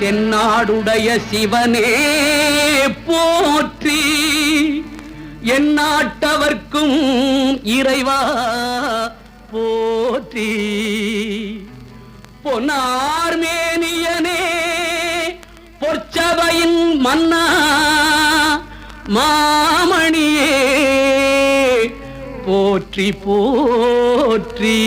தென்னாடுடைய சிவனே போற்றி. என் நாட்டவர்க்கும் இறைவா போற்றி. பொன்னார்மேனியனே பொற்சபையின் மன்னா மாமணியே போற்றி போற்றி.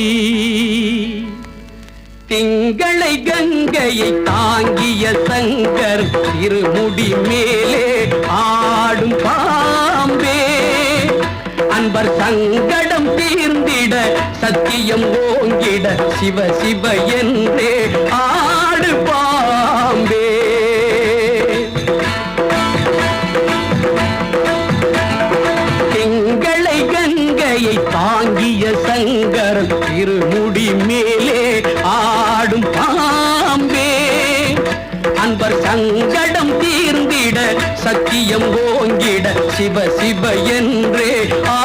திங்களை கங்கையை தாங்கிய சங்கர் திருமுடி மேலே ஆடும் பாம்பே. அன்பர் சங்கடம் தீர்ந்திட சத்தியம் ஓங்கிட சிவ சிவ என்றே ஆடு பாம்பே சங்கடம் தீர்ந்திட சத்தியம் ஓங்கிட சிவ சிவ என்றே. ஆ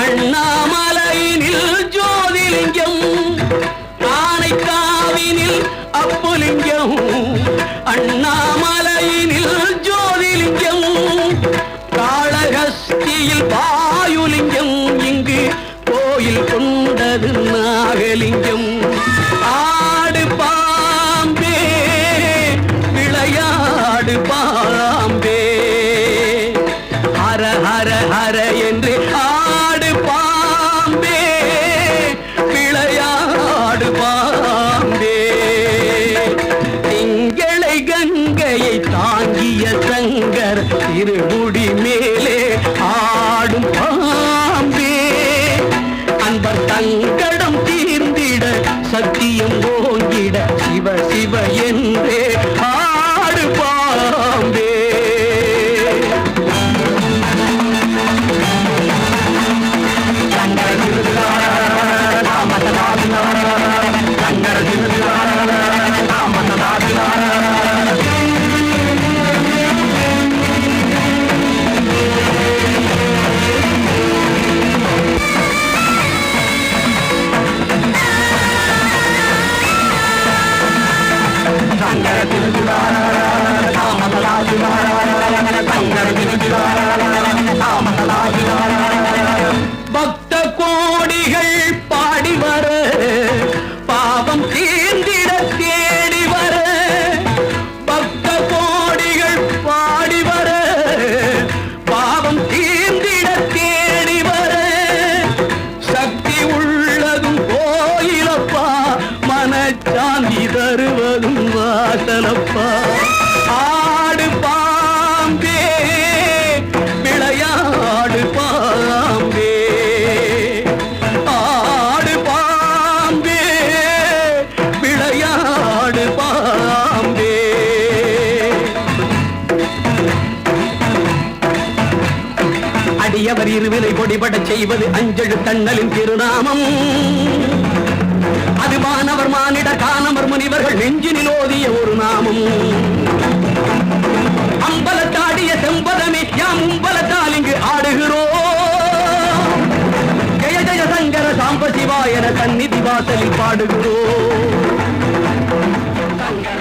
அண்ணாமலையினில் ஜோதிலிங்கம் ஆனைக்காவினில் அப்புலிங்கம் அண்ணாமலையினில் ஜோதிலிங்கம் காளகஸ்தியில் பாயுலிங்கம் இங்கு கோயில் கொண்டது நாகலிங்கம். ஆடு பாம்பே விளையாடு பாம்பே ஆடும் அடியவர் இருவிலை பொடிபட செய்வது அஞ்செழு தன்னலின் திருநாமம். அது மாணவர் மானிட காணவர் முனிவர்கள் நெஞ்சினில் ஓதிய ஒரு நாமம். அம்பலத்தாடிய செம்பதமே யாம் உம்பலத்தால் இங்கு ஆடுகிறோம் ஜெய ஜெய சங்கர சாம்ப சிவாயன சந்நிதி வாசலில் பாடுகிறோம் சங்கர